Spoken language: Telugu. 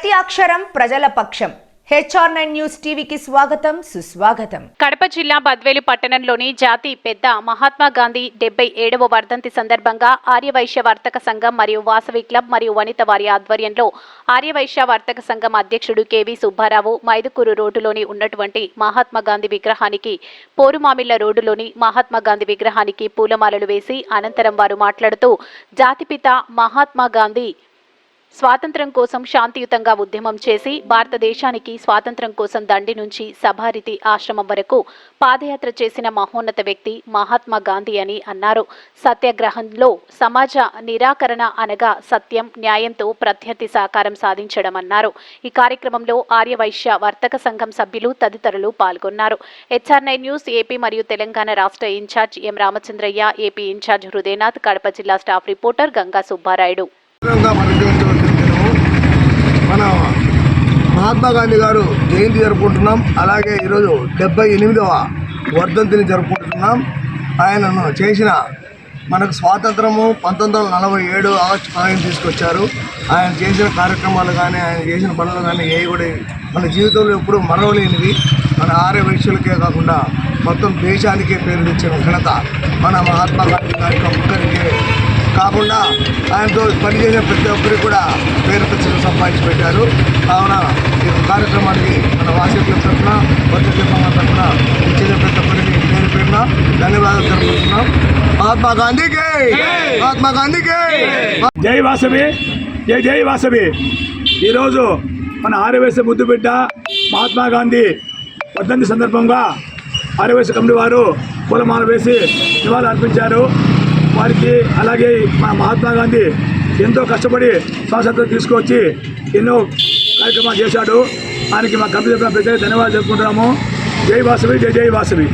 ప్రతి అక్షరం ప్రజల పక్షం. హెచ్ఆర్ నైన్ న్యూస్ టీవీకి స్వాగతం సుస్వాగతం. కడప జిల్లా బద్వేలు పట్టణంలోని జాతి పెద్ద మహాత్మా గాంధీ డెబ్బై ఏడవ వర్ధంతి సందర్భంగా ఆర్యవైశ్య వర్తక సంఘం మరియు వాసవి క్లబ్ మరియు వనిత వారి ఆధ్వర్యంలో ఆర్యవైశ్య వర్తక సంఘం అధ్యక్షుడు కెవి సుబ్బారావు మైదుకూరు రోడ్డులోని ఉన్నటువంటి మహాత్మా గాంధీ విగ్రహానికి పోరుమామిళ్ళ రోడ్డులోని మహాత్మా గాంధీ విగ్రహానికి పూలమాలలు వేసి అనంతరం వారు మాట్లాడుతూ జాతిపిత మహాత్మా గాంధీ స్వాతంత్ర్యం కోసం శాంతియుతంగా ఉద్యమం చేసి భారతదేశానికి స్వాతంత్ర్యం కోసం దండి నుంచి సభారితి ఆశ్రమం వరకు పాదయాత్ర చేసిన మహోన్నత వ్యక్తి మహాత్మా గాంధీ అని అన్నారు. సత్యాగ్రహంలో సమాజ నిరాకరణ అనగా సత్యం న్యాయంతో ప్రత్యర్థి సాకారం సాధించడం అన్నారు. ఈ కార్యక్రమంలో ఆర్యవైశ్య వర్తక సంఘం సభ్యులు తదితరులు పాల్గొన్నారు. హెచ్ఆర్ఐ న్యూస్ ఏపీ మరియు తెలంగాణ రాష్ట్ర incharge M Ramachandraiah AP incharge Hridayanath Kadapa జిల్లా స్టాఫ్ రిపోర్టర్ గంగా సుబ్బారాయుడు విధంగా మనం జరుగుతున్న మన మహాత్మా గాంధీ గారు జయంతి జరుపుకుంటున్నాం. అలాగే ఈరోజు డెబ్బై ఎనిమిదవ వర్ధంతిని జరుపుకుంటున్నాం. ఆయనను చేసిన మనకు స్వాతంత్రము పంతొమ్మిది వందల నలభై ఏడు ఆగస్టు పదహైదు తీసుకొచ్చారు. ఆయన చేసిన కార్యక్రమాలు కానీ ఆయన చేసిన పనులు కానీ ఏ కూడా మన జీవితంలో ఎప్పుడూ మరవలేనివి. మన ఆర్య వైశ్యులకే కాకుండా మొత్తం దేశానికే పేరు తెచ్చిన ఘనత మన మహాత్మా గాంధీ గారి ఒక్కరికే. కాకుండా ఆయనతో పనిచేసిన ప్రతి ఒక్కరికి కూడా పేరు ప్రతిష్టలు సంపాదించి పెట్టారు. కావున కార్యక్రమానికి మన వాసకుల తరఫున సంఘం తరఫున ప్రతి ఒక్కరికి పేరు పేరున ధన్యవాదాలు తెలుపుతున్నాం మహాత్మా గాంధీకి! మహాత్మా గాంధీకి! జై వాసవి! జై జై వాసవి! ఈరోజు మన ఆర్యవేశ ముద్దుబిడ్డ మహాత్మా గాంధీ వర్ధంతి సందర్భంగా ఆర్యవేశ కమిటీ వారు పూలమాల వేసి నివాళులు అర్పించారు. వారికి అలాగే మన మహాత్మా గాంధీ ఎంతో కష్టపడి స్వాతంత్రం తీసుకొచ్చి ఎన్నో కార్యక్రమాలు చేశాడు. ఆయనకి మా కమిటీ తరఫున ప్రత్యేక ధన్యవాదాలు చెప్పుకుంటున్నాము. జై వాసవి జై జై వాసవి.